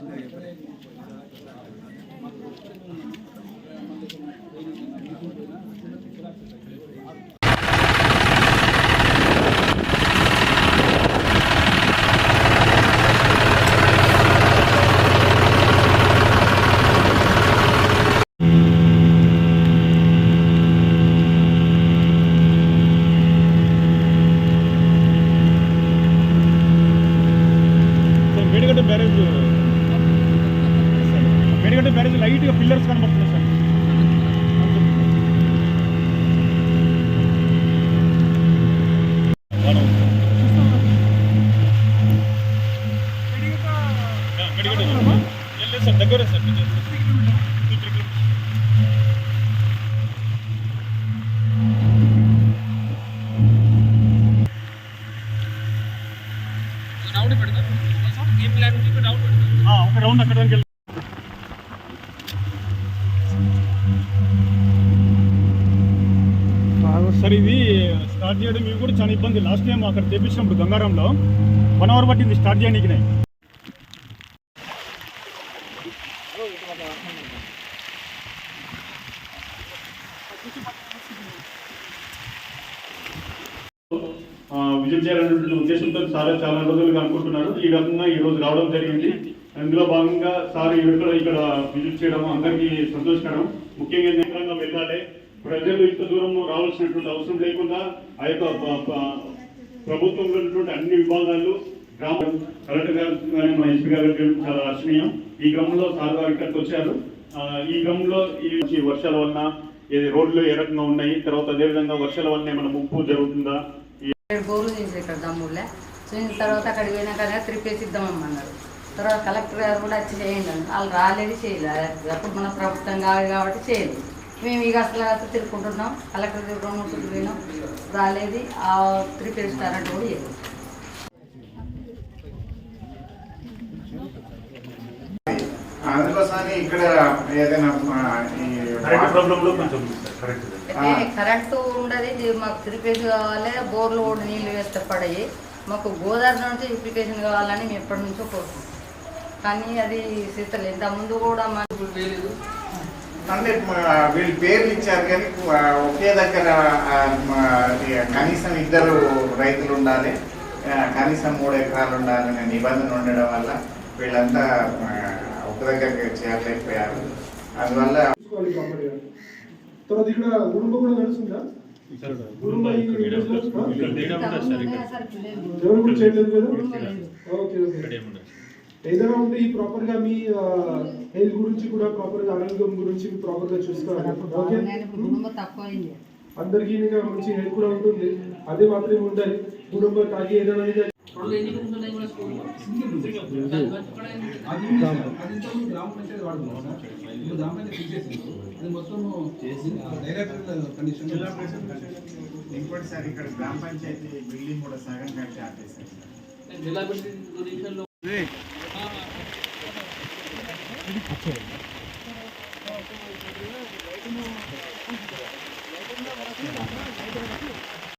Sir Medigadda barrage Medigadda barrage లైట్గా pillars కనబడుతున్నాయి sir Medigadda వెళ్ళలేదు సార్ దగ్గరే sir two three kilometres round పెడతాం గేమ్ ప్లాన్ నుంచి రౌండ్ పెడతాం ఆ, ఒక రౌండ్ అక్కడ మరి ఇది స్టార్ట్ చేయడం ఇవి కూడా చాలా ఇబ్బంది. లాస్ట్ టైం అక్కడ తెప్పించినప్పుడు గంగారంలో వన్ అవర్ పట్టింది స్టార్ట్ చేయడానికి విజిట్ చేయాలనే ఉద్దేశంతో సార్ చాలా రోజులుగా అనుకుంటున్నారు. ఈ రకంగా ఈ రోజు రావడం జరిగింది. అందులో భాగంగా సార్ ఇక్కడ ఇక్కడ విజిట్ చేయడం అందరికీ సంతోషకరం. ముఖ్యంగా నేత్రంగా వెళ్ళాలి. ప్రజలు ఇంత దూరం రావాల్సినటువంటి అవసరం లేకుండా ఆ యొక్క ప్రభుత్వంలో ఉన్నటువంటి అన్ని విభాగాలు గ్రామ కలెక్టర్ గారు కానీ మా ఎస్పీ గారు చాలా హర్షణీయం ఈ క్రమంలో సార్ గారు ఇక్కడికి వచ్చారు. ఈ క్రమంలో ఈ వర్షాల వలన ఇది రోడ్లు ఏ రకంగా ఉన్నాయి తర్వాత అదేవిధంగా వర్షాల వలన ఏమైనా ముప్పు జరుగుతుందా? ఈ బోర్లు తీసి ఇక్కడ దమ్ముళ్ళే. చూసిన తర్వాత అక్కడికి పోయినాక త్రిపేసి ఇద్దామన్నారు తర్వాత కలెక్టర్ గారు కూడా వచ్చి చేయండి వాళ్ళు రాలేదు చేయలేదు అప్పుడు మన ప్రభుత్వం కాదు కాబట్టి చేయలేదు. మేము ఇక అసలు అసలు తిరుగుకుంటున్నాం కలెక్టర్ సార్లు పోయినాం. రాలేదు. ఆ త్రిపేసి స్టార్ అంటే కూడా చేయలేదు అందుకోసమని ఇక్కడ ఏదైనా ఆ, ఈ కరెంట్ ప్రాబ్లంలో కొంచెం కరెక్ట్ అయితే కరెంటు ఉండదు మాకు త్రిపేసి కావాలి బోర్లు కూడా నీళ్ళు వేస్తే పడయి. మాకు గోదావరి నుంచి అప్లికేషన్ కావాలని మేము ఎప్పటి నుంచో కోరుకుంటాం కానీ అది సీతలు ఇంత ముందు కూడా మా వేయలేదు. అంటే వీళ్ళు పేర్లు ఇచ్చారు కానీ ఒకే దగ్గర కనీసం ఇద్దరు రైతులు ఉండాలి కనీసం మూడు ఎకరాలు ఉండాలనే నిబంధన ఉండడం వల్ల వీళ్ళంతా ఒక దగ్గర చేరలేకపోయారు. అందువల్ల చూసుకోవాలి ప్రాపర్గా తర్వాత ఇక్కడ గుడుంబ కూడా నడుస్తుందా? గుడుంబ ఈ విలేజ్లో? ఎవరు కూడా చేయలేదు కదా? Okay okay. ఏదైనా ఉంటే ఈ ప్రాపర్గా మీ హెల్త్ గురించి కూడా ప్రాపర్గా ఆరోగ్యం గురించి ప్రాపర్గా చూసుకోవాలి. అందరికీ ఇంకా మంచి హెల్త్ కూడా ఉంటుంది. అదే మాత్రమే ఉండాలి. కుటుంబం తాగి ఏదైనా ఇంకోటిసారి ఇక్కడ గ్రామ పంచాయతీ బిల్డింగ్ కూడా సగం కట్టి జిల్లా బిల్డింగ్